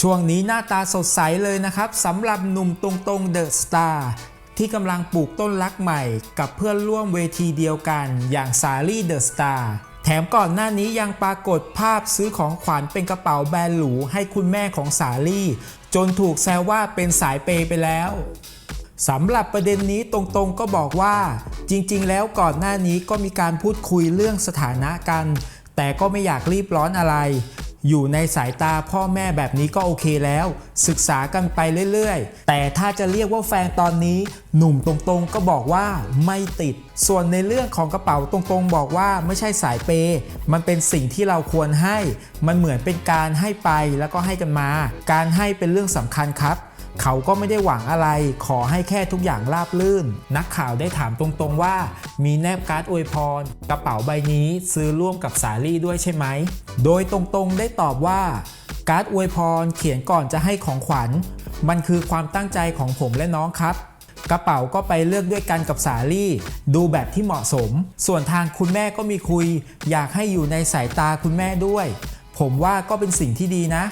ช่วงนี้หน้าตาสดใสเลยนะครับสำหรับหนุ่มตรงๆเดอะสตาร์ที่กำลังปลูกต้นรักใหม่ กับเพื่อนร่วมเวทีเดียวกัน อย่างสาลี่เดอะสตาร์แถมก่อนหน้านี้ยังปรากฏภาพซื้อของขวัญเป็นกระเป๋าแบรนด์หรูให้คุณแม่ของสาลี่ จนถูกแซวว่าเป็นสายเปไปแล้วสำหรับประเด็นนี้ตรงๆก็บอกว่า จริงๆ แล้วก่อนหน้านี้ก็มีการพูดคุยเรื่องสถานะกัน แต่ก็ไม่อยากรีบร้อนอะไร อยู่ในสายตาพ่อแม่แบบนี้ก็โอเคแล้ว ศึกษากันไปเรื่อยๆ แต่ถ้าจะเรียกว่าแฟนตอนนี้ หนุ่มตรงๆก็บอกว่าไม่ติด ส่วนในเรื่องของกระเป๋าตรงๆ บอกว่าไม่ใช่สายเปย์มันเป็นสิ่งที่เราควรให้ มันเหมือนเป็นการให้ไปแล้วก็ให้กันมา การให้เป็นเรื่องสำคัญครับ เขาก็ไม่ได้หวังอะไร ขอให้แค่ทุกอย่างราบลื่น นักข่าวได้ถามตรงๆว่า มีแนบการ์ดอวยพร กระเป๋าใบนี้ซื้อร่วมกับสาลี่ด้วยใช่ไหม โดยตรงๆได้ตอบว่า การ์ดอวยพรเขียนก่อนจะให้ของขวัญ มันคือความตั้งใจของผมและน้องครับกระเป๋าก็ไปเลือกด้วยกันกับสาลี่ ดูแบบที่เหมาะสม ส่วนทางคุณแม่ก็มีคุย อยากให้อยู่ในสายตาคุณแม่ด้วย ผมว่าก็เป็นสิ่งที่ดีนะ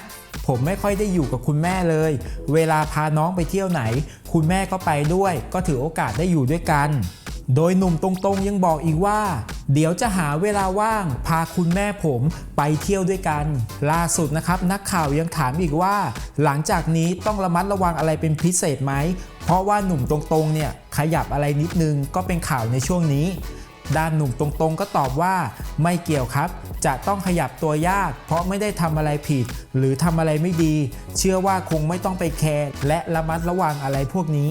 ผมไม่ค่อยได้อยู่กับคุณแม่เลย เวลาพาน้องไปเที่ยวไหน คุณแม่ก็ไปด้วย ก็ถือโอกาสได้อยู่ด้วยกัน โดยหนุ่มตรงๆยังบอกอีกว่า เดี๋ยวจะหาเวลาว่าง พาคุณแม่ผมไปเที่ยวด้วยกัน ล่าสุดนะครับนักข่าวยังถามอีกว่า หลังจากนี้ต้องระมัดระวังอะไรเป็นพิเศษไหมเพราะว่าหนุ่มตรงๆเนี่ยขยับอะไรนิดนึงก็เป็นข่าวในช่วงนี้ ด้านหนุ่มตรงๆ ก็ตอบว่า ไม่เกี่ยวครับ จะต้องขยับตัวยาก เพราะไม่ได้ทำอะไรผิด หรือทำอะไรไม่ดี เชื่อว่าคงไม่ต้องไปแคร์และระมัดระวังอะไรพวกนี้